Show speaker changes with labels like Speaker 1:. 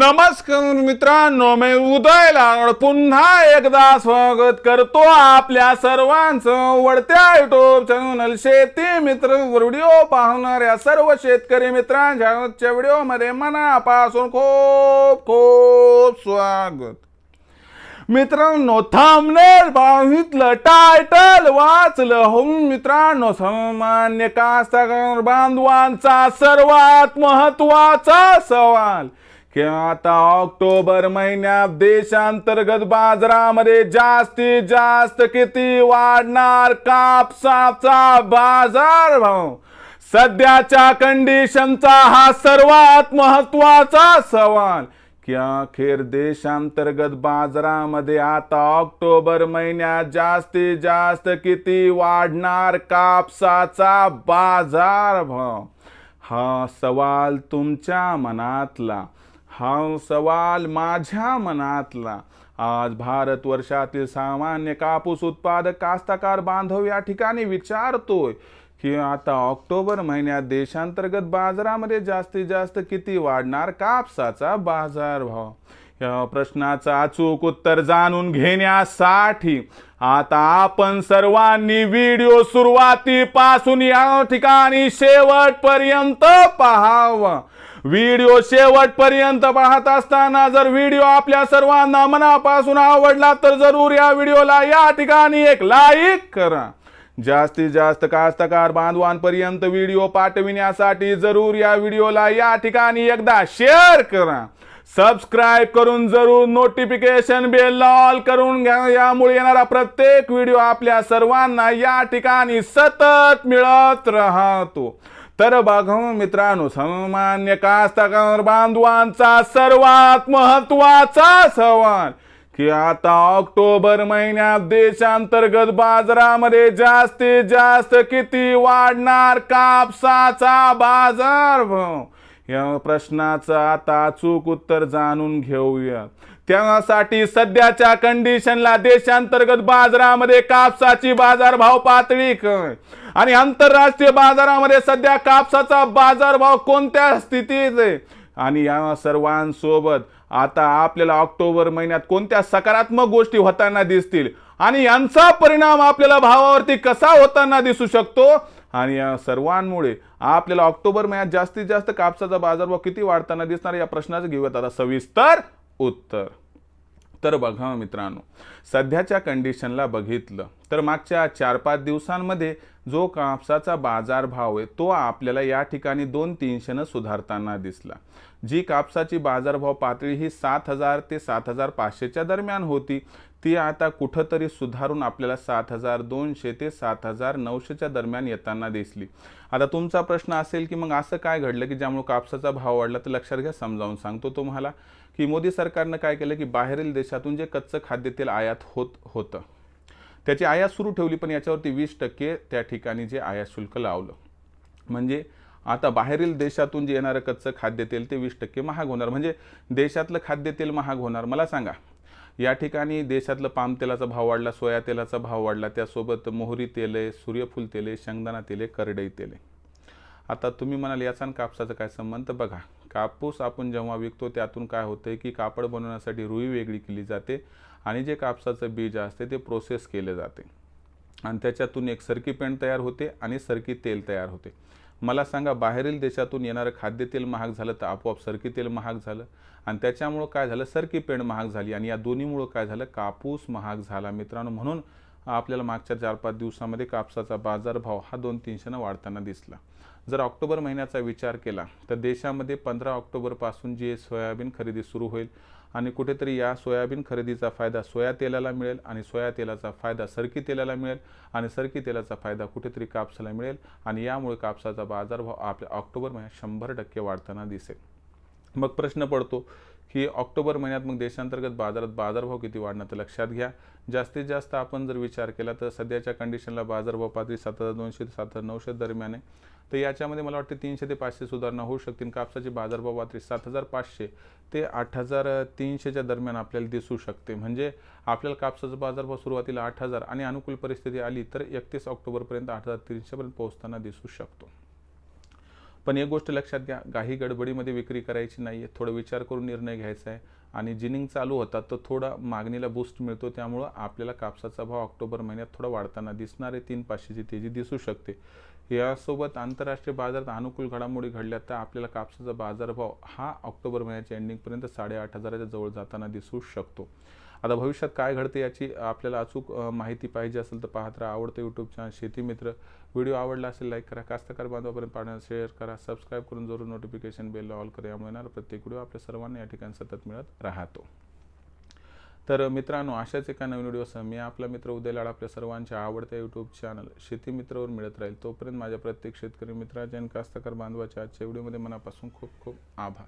Speaker 1: नमस्कार मित्रांनो मी उदय लाड. पुन्हा एकदा स्वागत करतो आपल्या सर्वांचं वडत्या युट्यूब चॅनल शेती मित्र व्हिडिओ पाहणाऱ्या सर्व शेतकरी मित्रांच्या आजच्या व्हिडिओमध्ये मनापासून खूप खूप स्वागत. मित्रांनो थांबनेल पाहितलं टायटल वाचलं. हो मित्रांनो सामान्य कास्तकार बांधवांचा सर्वात महत्त्वाचा सवाल. की आता ऑक्टोबर महिन्यात देशांतर्गत बाजारामध्ये जास्तीत जास्त किती वाढणार कापसाचा बाजार भाव सध्याच्या कंडिशनचा हा सर्वात महत्त्वाचा सवाल. की अखेर देशांतर्गत बाजारामध्ये आता ऑक्टोबर महिन्यात जास्तीत जास्त किती वाढणार कापसाचा बाजार भाव? हा सवाल तुमच्या मनातला. हा सवाल माझ्या मनातला. आज भारतवर्षातील सामान्य कापूस उत्पादक कास्तकार बांधव या ठिकाणी विचारतोय की आता ऑक्टोबर महिन्यात देशांतर्गत बाजारामध्ये जास्तीत जास्त किती वाढणार कापसाचा बाजारभाव? या प्रश्नाचं अचूक उत्तर जाणून घेण्यासाठी आता आपण सर्वांनी व्हिडिओ सुरुवातीपासून या ठिकाणी शेवटपर्यंत पाहावा. व्हिडिओ शेवटपर्यंत पाहत असताना जर व्हिडिओ आपल्या सर्वांना मनापासून आवडला तर जरूर या व्हिडिओला या ठिकाणी एक लाईक करा. जास्तीत जास्त कास्तकार बांधवांपर्यंत व्हिडिओ पाठविण्यासाठी जरूर या व्हिडिओला या ठिकाणी एकदा शेअर करा. सबस्क्राईब करून जरूर नोटिफिकेशन बेल ऑल करून घ्या. यामुळे येणारा प्रत्येक व्हिडिओ आपल्या सर्वांना या ठिकाणी सतत मिळत राहतो. तर बघा मित्रांनो सामान्य कास्तकार बांधवांचा सर्वात महत्त्वाचा सवाल की आता ऑक्टोबर महिन्यात देशांतर्गत बाजारामध्ये जास्तीत जास्त किती वाढणार कापसाचा बाजार भाव या प्रश्नाचं आता अचूक उत्तर जाणून घेऊया. त्यासाठी सध्याच्या कंडिशनला देशांतर्गत बाजारामध्ये कापसाची बाजारभाव पातळी काय? आणि आंतरराष्ट्रीय बाजारामध्ये सध्या कापसाचा बाजारभाव कोणत्या स्थितीत आहे? आणि या सर्वांसोबत आता आपल्याला ऑक्टोबर महिन्यात कोणत्या सकारात्मक गोष्टी होताना दिसतील? आणि यांचा परिणाम आपल्याला भावावरती कसा होताना दिसू शकतो? आणि या सर्वांमुळे आपल्याला ऑक्टोबर महिन्यात जास्तीत जास्त कापसाचा बाजारभाव किती वाढताना दिसणार या प्रश्नाचं घेऊयात आता सविस्तर उत्तर. तर बघा हो मित्रांनो सध्याच्या कंडिशनला बघितलं तर मागच्या चार पाच दिवसांमध्ये जो कापसाचा बाजारभाव आहे तो आपल्याला या ठिकाणी दोन तीनशेनं सुधारताना दिसला. जी कापसाची बाजारभाव पातळी ही सात हजार ते सात हजार पाचशेच्या दरम्यान होती ती आता कुठंतरी सुधारून आपल्याला सात हजार दोनशे ते सात हजार नऊशेच्या दरम्यान येताना दिसली. आता तुमचा प्रश्न असेल की मग असं काय घडलं की ज्यामुळे कापसाचा भाव वाढला तर लक्षात घ्या समजावून सांगतो तुम्हाला की मोदी सरकारनं काय केलं की बाहेरील देशातून जे कच्चं खाद्यतेल आयात होत होतं त्याची आयात सुरू ठेवली पण याच्यावरती वीस टक्के त्या ठिकाणी जे आयात शुल्क लावलं. म्हणजे आता बाहेरील देशातून जे येणारं कच्चं खाद्यतेल ते वीस टक्के महाग होणार. म्हणजे देशातलं खाद्यतेल महाग होणार. मला सांगा या ठिकाणी देशातलं पाम तेलाचा भाव वाढला सोया तेलाचा भाव वाढला त्यासोबत मोहरी तेल आहे सूर्यफूल तेल आहे शेंगदाणा तेल आहे करडई तेल. आहे आता तुम्ही म्हणाल याचा आणि कापसाचा काय संबंध? बघा कापूस आपण जेव्हा विकतो त्यातून काय होतं की कापड बनवण्यासाठी रुई वेगळी केली जाते आणि जे कापसाचं बीज असते ते प्रोसेस केले जाते. आणि त्याच्यातून एक सरकी पेंट तयार होते आणि सरकी तेल तयार होते. मला सांगा बाहेरील देशातून येणारं खाद्यतेल महाग झालं तर आपोआप सरकी तेल महाग झालं. आणि त्याच्यामुळं काय झालं? सरकी पेंड महाग झाली आणि या दोन्हीमुळं काय झालं? कापूस महाग झाला मित्रांनो. म्हणून आपल्याला मागच्या चार पाच दिवसामध्ये कापसाचा बाजारभाव हा दोन तीनशेनं वाढताना दिसला. जर ऑक्टोबर महिन्याचा विचार केला तर देशामध्ये पंधरा ऑक्टोबरपासून जी सोयाबीन खरेदी सुरू होईल आणि कुठेतरी या सोयाबीन खरेदीचा फायदा सोया तेलाला मिळेल आणि सोया तेलाचा फायदा सरकी तेलाला मिळेल आणि सरकी तेलाचा फायदा कुठेतरी कापसाला मिळेल आणि यामुळे कापसाचा बाजारभाव आपल्या ऑक्टोबर महिन्यात शंभर टक्के वाढताना दिसेल. मग प्रश्न पडतो की ऑक्टोबर महिन्यात मग देशांतर्गत बाजारात बाजारभाव किती वाढणार तर लक्षात घ्या. जास्तीत जास्त आपण जर विचार केला तर सध्याच्या कंडिशनला बाजारभाव पातळी सात हजार दोनशे ते सात हजार नऊशे दरम्यान आहे. तर याच्यामध्ये मला वाटतं तीनशे ते पाचशे सुधारणा होऊ शकतील कापसाची बाजारभाव पातळी सात हजार पाचशे ते आठ हजार तीनशेच्या दरम्यान आपल्याला दिसू शकते. म्हणजे आपल्याला कापसाचा बाजारभाव सुरुवातीला आठ हजार आणि अनुकूल परिस्थिती आली तर एकतीस ऑक्टोबरपर्यंत आठ हजार तीनशेपर्यंत पोहोचताना दिसू शकतो. पण एक गोष्ट लक्षात घ्या काही गडबडीमध्ये विक्री करायची नाही आहे थोडं विचार करून निर्णय घ्यायचा आहे. आणि जिनिंग चालू होतात तर थोडा मागणीला बूस्ट मिळतो. त्यामुळं आपल्याला कापसाचा भाव ऑक्टोबर महिन्यात थोडा वाढताना दिसणारे तीन पाचशेची तेजी दिसू शकते. यासोबत आंतरराष्ट्रीय बाजारात अनुकूल घडामोडी घडल्या तर आपल्याला कापसाचा बाजारभाव हा ऑक्टोबर महिन्याच्या एंडिंगपर्यंत साडेआठ हजाराच्या जवळ जाताना दिसू शकतो. आता भविष्यात काय घडते याची आपल्याला अचूक माहिती पाहिजे असेल तर पाहत राहा. आवडतं यूट्यूब चॅनल शेती मित्र. व्हिडिओ आवडला असेल लाईक करा. कास्तकार बांधवापर्यंत पाहण्यास शेअर करा. सबस्क्राईब करून जरूर नोटिफिकेशन बेल ऑल करा. यामुळे येणार प्रत्येक व्हिडिओ आपल्या सर्वांना या ठिकाणी सतत मिळत राहतो. तर मित्रांनो अशाच एका नवीन व्हिडिओसह मी आपला मित्र उदय लाड आपल्या सर्वांच्या आवडत्या यूट्यूब चॅनल शेतीमित्रावर मिळत राहील. तोपर्यंत माझ्या प्रत्येक शेतकरी मित्राच्या आणि कास्तकार बांधवाच्या आजच्या व्हिडिओमध्ये मनापासून खूप खूप आभार.